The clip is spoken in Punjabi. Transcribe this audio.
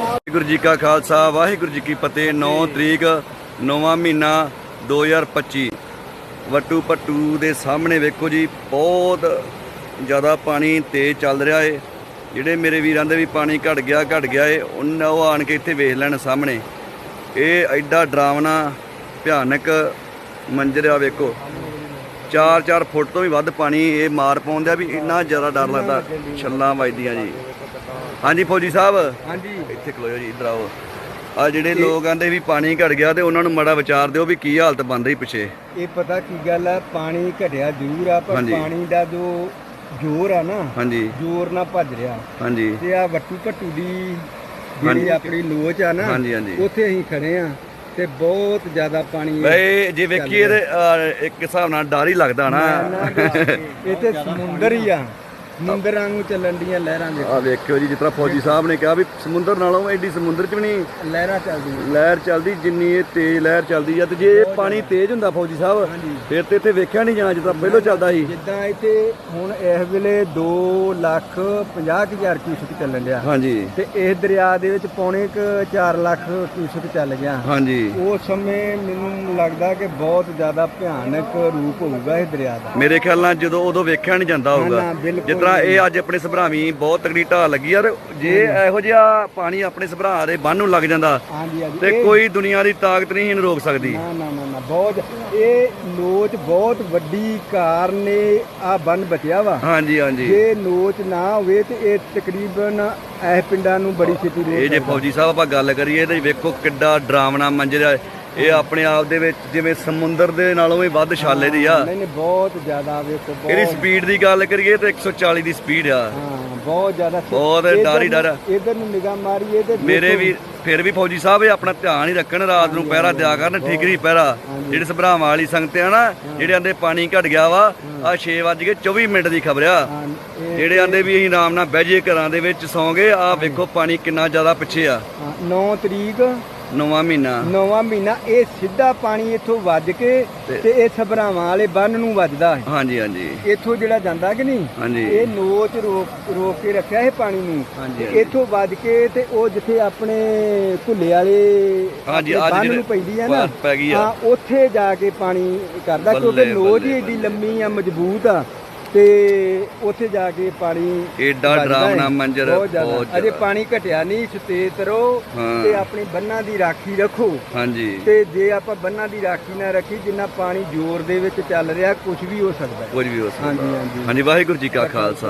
ਵਾਹਿਗੁਰੂ ਜੀ ਕਾ ਖਾਲਸਾ, ਵਾਹਿਗੁਰੂ ਜੀ ਕੀ ਫਤਿਹ। 9 ਤਰੀਕ 9ਵਾਂ ਮਹੀਨਾ 2025 ਵਟੂ ਪਟੂ ਦੇ ਸਾਹਮਣੇ ਵੇਖੋ ਜੀ, ਬਹੁਤ ਜ਼ਿਆਦਾ ਪਾਣੀ ਤੇਜ਼ ਚੱਲ ਰਿਹਾ ਏ। ਜਿਹੜੇ ਮੇਰੇ ਵੀਰਾਂ ਦੇ ਵੀ ਪਾਣੀ ਘਟ ਗਿਆ ਘਟ ਗਿਆ ਏ, ਉਹਨਾਂ ਉਹ ਆਣ ਕੇ ਇੱਥੇ ਵੇਖ ਲੈਣ ਸਾਹਮਣੇ। ਇਹ ਐਡਾ ਡਰਾਵਨਾ ਭਿਆਨਕ ਮੰਜ਼ਰ ਆ ਵੇਖੋ। 4-4 ਫੁੱਟ ਤੋਂ ਵੀ ਵੱਧ ਪਾਣੀ ਇਹ ਮਾਰ ਪਾਉਂਦਾ ਵੀ ਇੰਨਾ ਜ਼ਿਆਦਾ ਡਰ ਲੱਗਦਾ ਛੱਲਾਂ ਵੱਜਦੀਆਂ ਜੀ। ਹਾਂਜੀ ਫੌਜੀ ਸਾਹਿਬ? ਹਾਂਜੀ। ਇੱਥੇ ਖਲੋਇਓ ਜੀ ਇੱਧਰ ਆਓ। ਆ ਜਿਹੜੇ ਲੋਕ ਆਂਦੇ ਵੀ ਪਾਣੀ ਘਟ ਗਿਆ ਤੇ ਉਹਨਾਂ ਨੂੰ ਮੜਾ ਵਿਚਾਰ ਦਿਓ ਵੀ ਕੀ ਹਾਲਤ ਬਣ ਰਹੀ ਪਿੱਛੇ। ਇਹ ਪਤਾ ਕੀ ਗੱਲ ਆ ਪਾਣੀ ਘਟਿਆ ਜ਼ਰੂਰ ਆ ਪਰ ਹਾਂਜੀ। ਪਾਣੀ ਦਾ ਜੋ ਜ਼ੋਰ ਆ ਨਾ ਹਾਂਜੀ। ਜ਼ੋਰ ਨਾਲ ਭੱਜ ਰਿਹਾ। ਹਾਂਜੀ। ਤੇ ਆ ਵੱਟੂ ਘੱਟੂ ਦੀ ਹਾਂਜੀ। ਜਿਹੜੀ ਆਪਣੀ ਲੋਚ ਆ ਨਾ ਹਾਂਜੀ, ਹਾਂਜੀ। ਉੱਥੇ ਅਸੀਂ ਖੜੇ ਆ। ਤੇ ਬਹੁਤ ਜ਼ਿਆਦਾ ਪਾਣੀ ਵੇ ਜੇ ਵੇਖੀਏ ਤੇ ਅਹ, ਇੱਕ ਹਿਸਾਬ ਨਾਲ ਡਰ ਹੀ ਲੱਗਦਾ ਨਾ। ਤੇ ਸਮੁੰਦਰ ਹੀ ਆ। ਸਮੁੰਦਰਾਂ ਨੂੰ ਚੱਲਣ ਦੀਆਂ ਲਹਿਰਾਂ ਦੇ ਆ ਵੇਖਿਓ ਜੀ ਜਿਸ ਤਰ੍ਹਾਂ ਫੌਜੀ ਸਾਹਿਬ ਨੇ ਕਿਹਾ ਵੀ ਸਮੁੰਦਰ ਨਾਲੋਂ ਐਡੀ ਸਮੁੰਦਰ 'ਚ ਵੀ ਨਹੀਂ। ਲਹਿਰਾਂ ਚੱਲਦੀਆਂ। ਲਹਿਰ ਚੱਲਦੀ ਜਿੰਨੀ ਇਹ ਤੇਜ਼ ਲਹਿਰ ਚੱਲਦੀ ਆ ਤੇ ਜੇ ਇਹ ਪਾਣੀ ਤੇਜ਼ ਹੁੰਦਾ ਫੌਜੀ ਸਾਹਿਬ। ਫਿਰ ਤੇ ਇੱਥੇ ਵੇਖਿਆ ਨਹੀਂ ਜਾਣਾ ਜਿੱਦਾਂ ਪਹਿਲਾਂ ਚੱਲਦਾ ਸੀ। ਜਿੱਦਾਂ ਇੱਥੇ ਹੁਣ ਇਸ ਵੇਲੇ 2 ਲੱਖ 50 ਹਜ਼ਾਰ ਕਿਊਸਕ ਚੱਲਣ ਡਿਆ। ਹਾਂਜੀ। ਤੇ ਇਸ ਦਰਿਆ ਦੇ ਵਿੱਚ ਪੌਣੇ ਕੁ 4 ਲੱਖ ਕਿਊਸਕ ਚੱਲ ਗਿਆ। ਹਾਂਜੀ। ਉਸ ਸਮੇਂ ਮੈਨੂੰ ਲੱਗਦਾ ਕਿ ਬਹੁਤ ਜ਼ਿਆਦਾ ਭਿਆਨਕ ਰੂਪ ਹੋਊਗਾ ਇਹ ਦਰਿਆ ਦਾ। ਮੇਰੇ ਖਿਆਲ ਨਾਲ ਜਦੋਂ ਉਦੋਂ ਵੇਖਿਆ ਨਹੀਂ ਜਾਂਦਾ ਹੋਊਗਾ। ਜਿਸ ਤਰ੍ਹਾਂ ਇਹ ਅੱਜ ਆਪਣੇ ਸਭਰਾਵੀ ਬਹੁਤ ਤਕੜੀ ਢਾਹ ਲੱਗੀ ਯਾਰ ਜੇ ਇਹੋ ਜਿਹਾ ਪਾਣੀ ਆਪਣੇ ਸਭਰਾ ਦੇ ਬੰਨ ਨੂੰ ਲੱਗ ਜਾਂਦਾ ਹਾਂਜੀ ਹਾਂਜੀ। ਤੇ ਕੋਈ ਦੁਨੀਆ ਦੀ ਤਾਕਤ ਨਹੀਂ ਇਹਨੂੰ ਰੋਕ ਸਕਦੀ। ਨਾ ਨਾ ਨਾ ਨਾ ਬਹੁਤ ਇਹ ਲੋਚ ਬਹੁਤ ਵੱਡੀ ਕਾਰਨ ਇਹ ਆ ਬੰਨ ਬਚਿਆ ਵਾ। ਹਾਂਜੀ ਹਾਂਜੀ। ਜੇ ਲੋਚ ਨਾ ਹੋਵੇ ਤੇ ਇਹ ਤਕਰੀਬਨ ਇਹ ਪਿੰਡਾਂ ਨੂੰ ਬੜੀ ਛੇਤੀ ਰੋਕ ਇਹ ਜੇ ਸਕਦਾ। ਫੌਜੀ ਸਾਹਿਬ ਆਪਾਂ ਗੱਲ ਕਰੀਏ ਤੇ ਵੇਖੋ ਕਿੱਡਾ ਡਰਾਵਨਾ ਮੰਜ਼ਰ ਇਹ ਆਪਣੇ ਆਪ ਦੇ ਵਿੱਚ ਜਿਵੇਂ ਸਮੁੰਦਰ ਦੇ ਨਾਲੋਂ ਵੀ ਵੱਧ ਛਾਲੇ ਦੀ ਆ। ਨਹੀਂ ਨਹੀਂ ਬਹੁਤ ਜ਼ਿਆਦਾ ਵੇਖੋ ਇਹਦੀ ਬਹੁਤ ਸਪੀਡ ਦੀ ਗੱਲ ਕਰੀਏ ਤੇ 140 ਦੀ ਸਪੀਡ ਆ। ਹਾਂ ਬਹੁਤ ਜ਼ਿਆਦਾ ਬਹੁਤ ਡਰ ਡਰ। ਇਧਰ ਨੂੰ ਨਿਗਾਹ ਮਾਰੀਏ ਤੇ ਮੇਰੇ ਵੀ ਫਿਰ ਵੀ ਫੌਜੀ ਸਾਹਿਬ ਇਹ ਆਪਣਾ ਧਿਆਨ ਹੀ ਰੱਖਣ ਰਾਤ ਨੂੰ ਪਹਿਰਾ ਦਿਆ ਕਰਨ ਠੀਕਰੀ ਪਹਿਰਾ। ਜਿਹੜੇ ਸਭਰਾਵਾਂ ਵਾਲੀ ਸੰਗਤ ਆ ਨਾ ਜਿਹੜੇ ਆਂਦੇ ਪਾਣੀ ਘਟ ਗਿਆ ਵਾ ਆ 6 ਵਜ ਕੇ 24 ਮਿੰਟ ਦੀ ਖਬਰ ਆ। ਜਿਹੜੇ ਆਂਦੇ ਵੀ ਅਸੀਂ ਆਰਾਮ ਨਾਲ ਬਹਿ ਜਾਈਏ ਘਰਾਂ ਦੇ ਵਿੱਚ ਸੌਂਗੇ ਆ ਵੇਖੋ ਪਾਣੀ ਕਿੰਨਾ ਜ਼ਿਆਦਾ ਪਿੱਛੇ ਆ। 9 ਤਰੀਕ ਨੌਵਾਂ ਮਹੀਨਾ। ਨੌਵਾਂ ਮਹੀਨਾ ਇਹ ਸਿੱਧਾ ਪਾਣੀ ਇੱਥੋਂ ਵੱਜ ਕੇ ਤੇ- ਇਹ ਸਭਰਾਵਾਂ ਵਾਲੇ ਬੰਨ ਨੂੰ ਵੱਜਦਾ ਹੈ। ਹਾਂਜੀ ਹਾਂਜੀ। ਇੱਥੋਂ ਜਿਹੜਾ ਜਾਂਦਾ ਕਿ ਨਹੀਂ? ਹਾਂਜੀ। ਇਹ ਨੋਚ ਰੋਕ ਰੋਕ ਕੇ ਰੱਖਿਆ ਇਹ ਪਾਣੀ ਨੂੰ। ਇੱਥੋਂ ਵੱਜ ਕੇ ਤੇ ਉਹ ਜਿੱਥੇ ਆਪਣੇ ਭੁੱਲੇ ਵਾਲੇ ਹਾਂਜੀ, ਅੱਜ ਨੂੰ ਪੈਂਦੀ ਆ ਨਾ। ਹਾਂ ਉੱਥੇ ਜਾ ਕੇ ਪਾਣੀ ਕਰਦਾ ਕਿਉਂਕਿ ਨੋਚ ਹੀ ਏਡੀ ਲੰਮੀ ਆ ਮਜ਼ਬੂਤ ਆ। ਤੇ ਉੱਥੇ ਜਾ ਕੇ ਪਾਣੀ ਏਡਾ ਵੱਜਦਾ ਹੈ। ਮੰਜ਼ਰ ਬਹੁਤ ਜ਼ਿਆਦਾ। ਬਹੁਤ ਅਜੇ। ਪਾਣੀ ਘਟਿਆ ਨਹੀਂ ਸੁਤੇਤ ਰਹੋ ਹਾਂ। ਤੇ ਆਪਣੀ ਬੰਨਾਂ ਦੀ ਰਾਖੀ ਰੱਖੋ ਹਾਂਜੀ ਤੇ ਜੇ ਆਪਾਂ ਬੰਨਾਂ ਦੀ ਰਾਖੀ ਨਾ ਰੱਖੀ ਜਿੰਨਾ ਪਾਣੀ ਜ਼ੋਰ ਦੇ ਵਿੱਚ ਚੱਲ ਰਿਹਾ ਕੁਝ ਵੀ ਹੋ ਸਕਦਾ ਹੈ ਕੁਝ ਵੀ ਹੋ ਸਕਦਾ ਹਾਂਜੀ ਹਾਂਜੀ ਹਾਂਜੀ ਵਾਹਿਗੁਰੂ ਜੀ ਕਾ ਖਾਲਸਾ